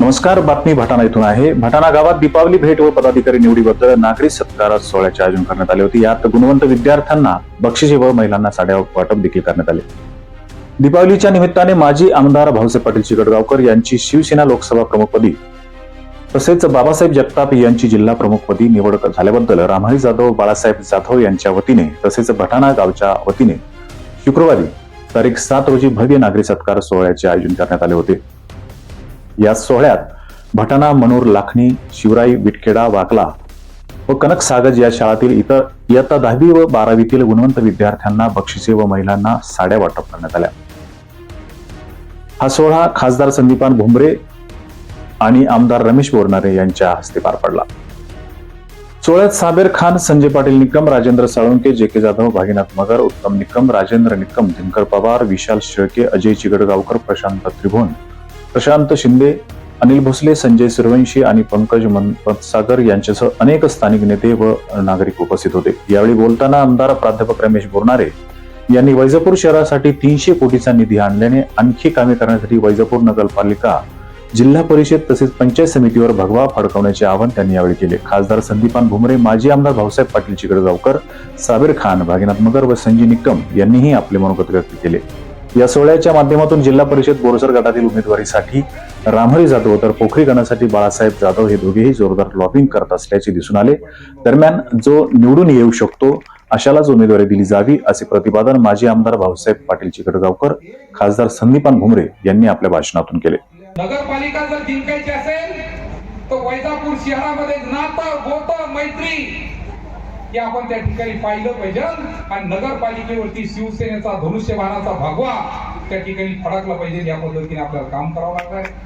नमस्कार. बातमी भटाणा इथून आहे. भटाणा गावात दीपावली भेट व पदाधिकारी निवडीबद्दल नागरी सत्कार सोहळ्याचे आयोजन करण्यात आले होते. यात गुणवंत विद्यार्थ्यांना बक्षिसे व महिलांना साड्या वाटप देखील करण्यात आले. दीपावलीच्या निमित्ताने माजी आमदार भाऊसाहेब पाटील चिकटगावकर यांची शिवसेना लोकसभा प्रमुखपदी तसेच बाबासाहेब जगताप यांची जिल्हा प्रमुखपदी निवड झाल्याबद्दल रामहरी जाधव बाळासाहेब जाधव यांच्या वतीने तसेच भटाणा गावच्या वतीने शुक्रवारी तारीख सात रोजी भव्य नागरी सत्कार सोहळ्याचे आयोजन करण्यात आले होते. या सोहळ्यात भटाणा मनोर लाखणी शिवराई विटखेडा वाकला व कनक सागज या शाळातील इतर इयत्ता दहावी व बारावीतील गुणवंत विद्यार्थ्यांना बक्षिसे व महिलांना साड्या वाटप करण्यात आल्या. हा सोहळा खासदार संदीपान भुमरे आणि आमदार रमेश बोरनारे यांच्या हस्ते पार पडला. सोहळ्यात साबेर खान संजय पाटील निकम राजेंद्र साळुंके जे के जाधव भागीनाथ मगर उत्तम निकम राजेंद्र निकम दिनकर पवार विशाल शेळके अजय चिगडगावकर प्रशांत त्रिभुवन प्रशांत शिंदे अनिल भोसले संजय सुरवंशी आणि पंकज मनपतसागर यांच्यासह अनेक स्थानिक नेते व नागरिक उपस्थित होते. यावेळी बोलताना आमदार प्राध्यापक रमेश बोरणारे यांनी वैजापूर शहरासाठी तीनशे कोटीचा निधी आणल्याने आणखी कामे करण्यासाठी वैजापूर नगरपालिका जिल्हा परिषद तसेच पंचायत समितीवर भगवा फडकवण्याचे आवाहन त्यांनी यावेळी केले. खासदार संदीपान भुमरे माजी आमदार भाऊसाहेब पाटील चिकडगावकर साबीर खान भागीनाथ मगर व संजय निकम यांनीही आपले मनोगत व्यक्त केले. या सोहळ्याच्या माध्यमातून जिल्हा परिषद बोरसर गटातील उमेदवारीसाठी रामहरी जाधव तर पोखरी गणासाठी बाळासाहेब जाधव हे दोघेही जोरदार लॉबिंग करत असल्याचे दिसून आले. दरम्यान जो निवडून येऊ शकतो अशालाच उमेदवारी दिली जावी असे प्रतिपादन माजी आमदार भाऊसाहेब पाटील चिकडगावकर खासदार संदीपान भुमरे यांनी आपल्या भाषणातून केले. नगरपालिका जर जिंकायची असेल तर वैजापूर शहरामध्ये नातं गोत मैत्री ते आपण त्या ठिकाणी पाहिलं पाहिजे. आणि नगरपालिकेवरती शिवसेनेचा धनुष्यबाणाचा भगवा त्या ठिकाणी फडकला पाहिजे या पद्धतीने आपल्याला काम करावं लागणार आहे.